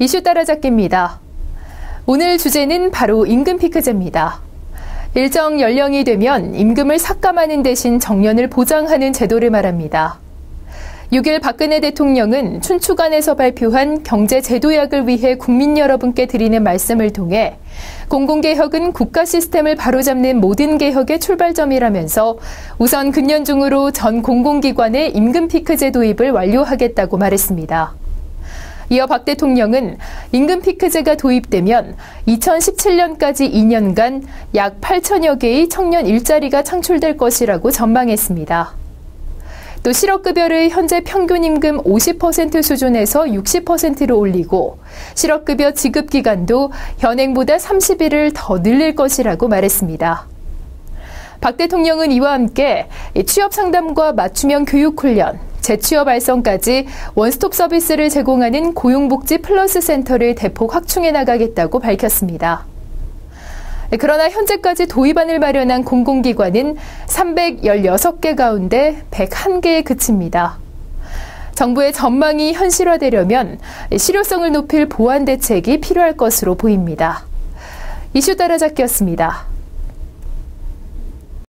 이슈 따라잡기입니다. 오늘 주제는 바로 임금 피크제입니다. 일정 연령이 되면 임금을 삭감하는 대신 정년을 보장하는 제도를 말합니다. 6일 박근혜 대통령은 춘추관에서 발표한 경제제도약을 위해 국민 여러분께 드리는 말씀을 통해 공공개혁은 국가 시스템을 바로잡는 모든 개혁의 출발점이라면서 우선 근년 중으로 전 공공기관의 임금 피크제 도입을 완료하겠다고 말했습니다. 이어 박 대통령은 임금 피크제가 도입되면 2017년까지 2년간 약 8천여 개의 청년 일자리가 창출될 것이라고 전망했습니다. 또 실업급여를 현재 평균 임금 50% 수준에서 60%로 올리고 실업급여 지급 기간도 현행보다 30일을 더 늘릴 것이라고 말했습니다. 박 대통령은 이와 함께 취업 상담과 맞춤형 교육 훈련, 재취업 알선까지 원스톱 서비스를 제공하는 고용복지 플러스 센터를 대폭 확충해 나가겠다고 밝혔습니다. 그러나 현재까지 도입안을 마련한 공공기관은 316개 가운데 101개에 그칩니다. 정부의 전망이 현실화되려면 실효성을 높일 보완 대책이 필요할 것으로 보입니다. 이슈 따라잡기였습니다.